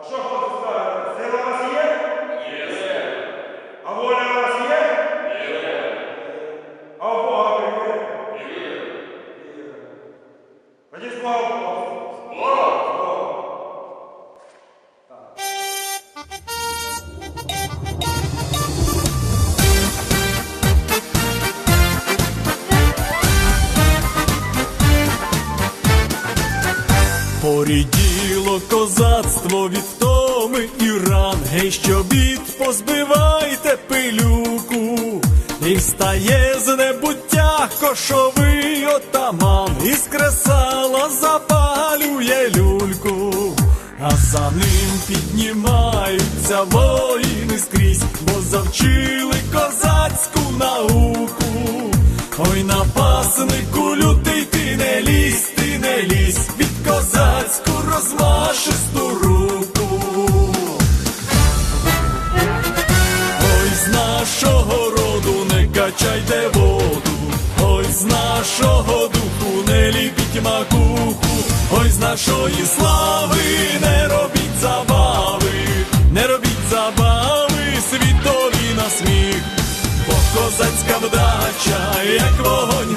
А що хлопці скажете? Сила у вас є? Є. А воля у вас є? Є. А у Бога ви є? Є. Тоді слава Богу. Слава! Поріділо козацтво від втоми і ран, гей, що бід позбивайте пилюку, і встає з небуття кошовий отаман, і з кресала запалює люльку, а за ним піднімаються воїни скрізь, бо завчили козацьку науку. Ой, напаснику лютий ти не лізь, ти не лізь. Козацьку розмашисту руку. Ой, з нашого роду не качайте воду, ой, з нашого духу не ліпіть макуху, ой, з нашої слави не робіть забави, не робіть забави, світові на сміх. Бо козацька вдача, як вогонь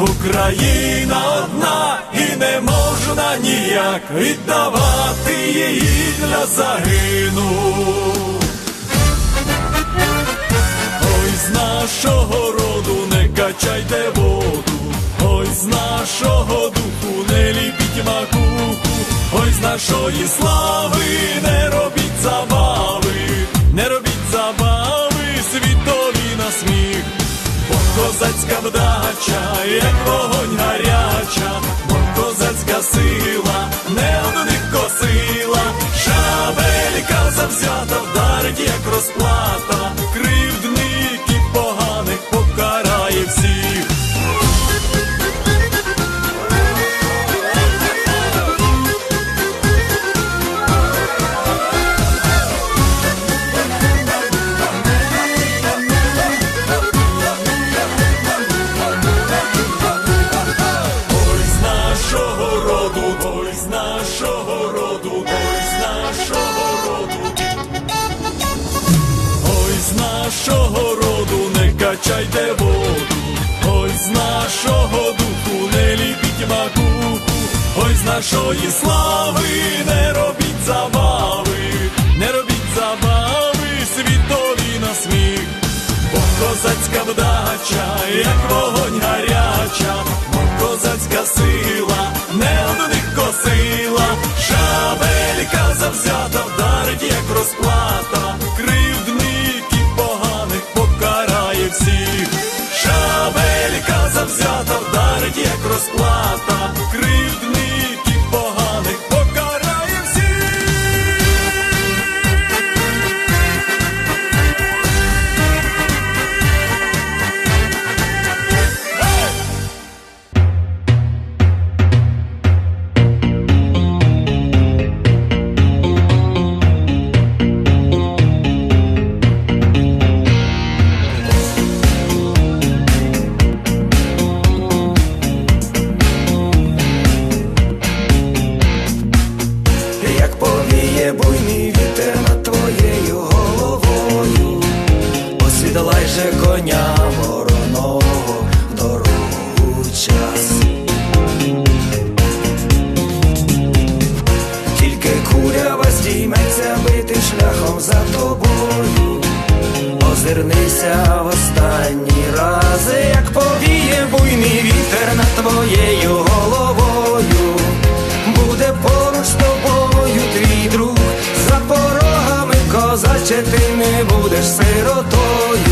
Україна одна і не можна ніяк віддавати її для загину. Ой, з нашого роду не качайте воду, ой, з нашого духу не ліпіть макуху, ой, з нашої слави не робіть забави, козацька вдача, як вогонь гаряча, бо козацька сила, не одних косила, шабелька завзята вдарить, як розплата, роду не воду, ой, з нашого духу не ліпіть макуху, ой, з нашої слави не робіть забави, не робіть забави, світові на сміх. Бо козацька вдача, як вогонь гаряча, бо козацька сила, не одних косила, шабелька завзята бачилися в останні рази, як повіє буйний вітер над твоєю головою, буде поруч з тобою твій друг, за порогами козаче ти не будеш сиротою.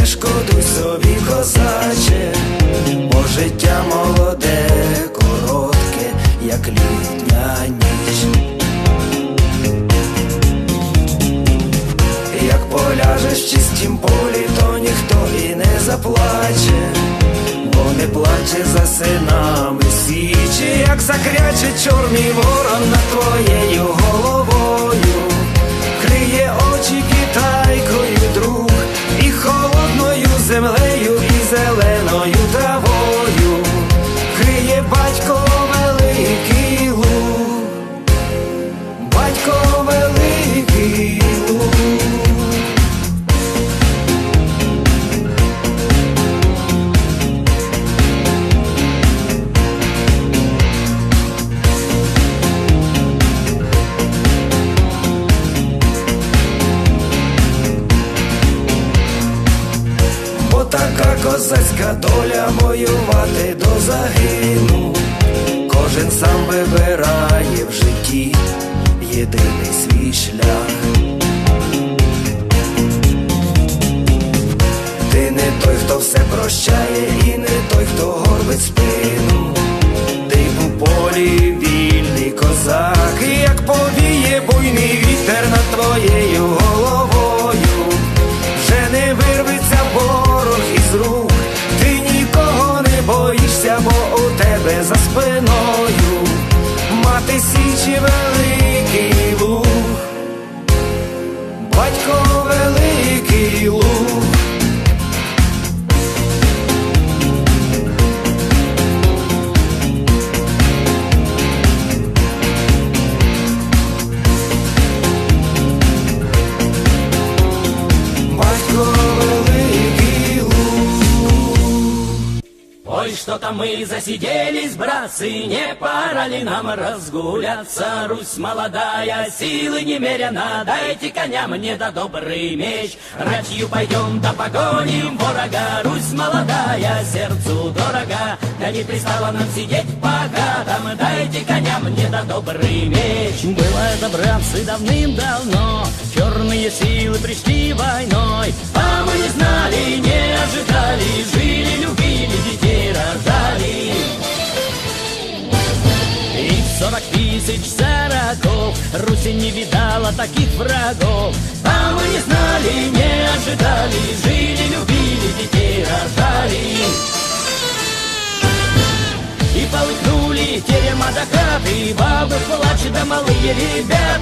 Не шкодуй собі, козаче, бо життя молоде, коротке, як літня ніч. Як поляжеш в чистім полі, то ніхто і не заплаче, бо не плаче за синами січі, як закряче чорний ворон воювати до загину. Кожен сам что-то мы засиделись, братцы, не пора ли нам разгуляться? Русь молодая, силы немерено, дайте коня мне да добрый меч. Ратью пойдем да погоним ворога, Русь молодая, сердцу дорога. Да не пристало нам сидеть пока там, дайте коня мне да добрый меч. Было это, братцы, давным-давно, черные силы пришли войной, а мы не знали, не ожидали, жили, любили, рождали. И сорок тысяч сороков Руси не видала таких врагов. А мы не знали, не ожидали Жили, любили, детей рождали и полыхнули терема до хаты Бабы в плаче да малые ребята.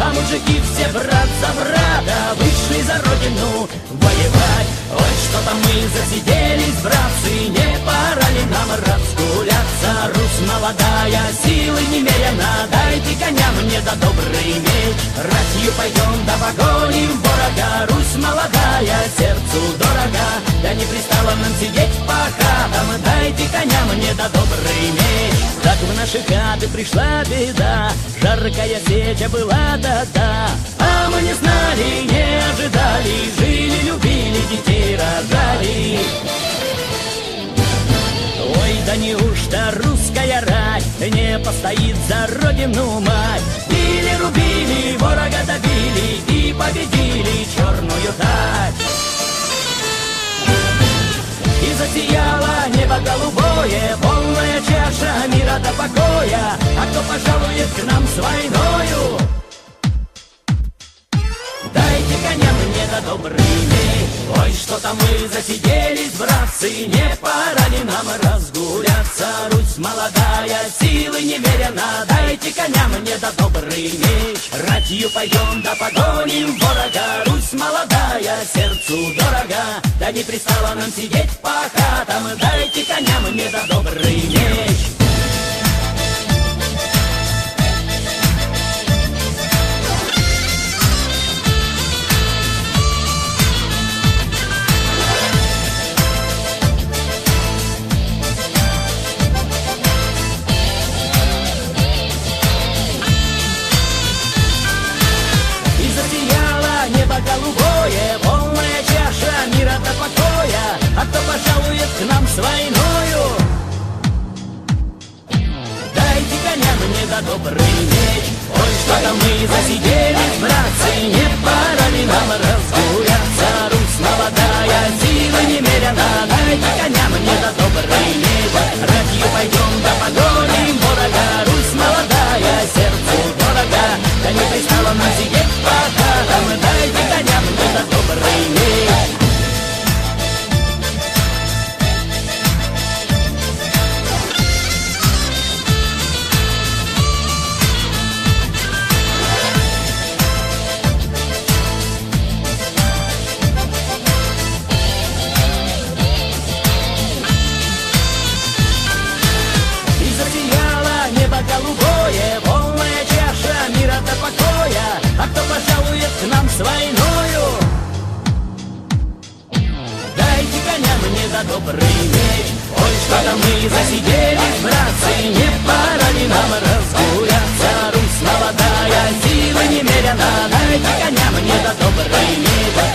А мужики все брат за брата Вышли за родину воевать. Ой, что-то мы засиделись, братцы Не пора ли нам разгуляться. Русь молодая, силы немерено Дайте коня мне да добрый меч. Ратью пойдем да погоним ворога Русь молодая, сердцу дорога. Да не пристало нам сидеть по хатам. Дайте коня мне да добрый меч. Так в наши хаты пришла беда. Жаркая сеча была да-да А мы не знали, не ожидали. Жили, любили, детей рожали да неужто русская рать Не постоит за родину мать Били, рубили, ворога добили И победили черную тать и засияло небо голубое, полная чаша мира до покоя. А кто пожалует к нам с войною? Дайте коня мне да добрый меч. Ой, что-то мы засиделись, братцы, не пора ли нам разгуляться? Русь молодая, силы немерено, дайте коня мне да добрый меч. Ратью пойдем да погоним ворога, Русь молодая, сердцу дорога, да не пристало нам сидеть по хатам, дайте коня мне да добрый меч. добрый меч Ой, что-то мы засиделись, братцы Не пора ли нам разгуляться Русь молодая, силы немерено Дайте коня мне да добрый меч Ратью пойдем да погоним ворога Русь молодая, сердцу дорога Да не пристало нам сидеть пока Там дайте коня мне да добрый меч за добрый меч Ой, что-то мы засиделись, братцы Не пора ли нам разгуляться Русь молодая, силы немерено Дайте коня мне за добрый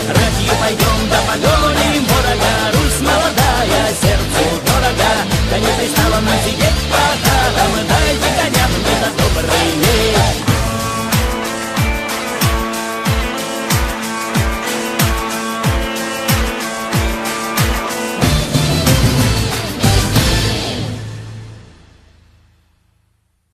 Ратью пойдем, да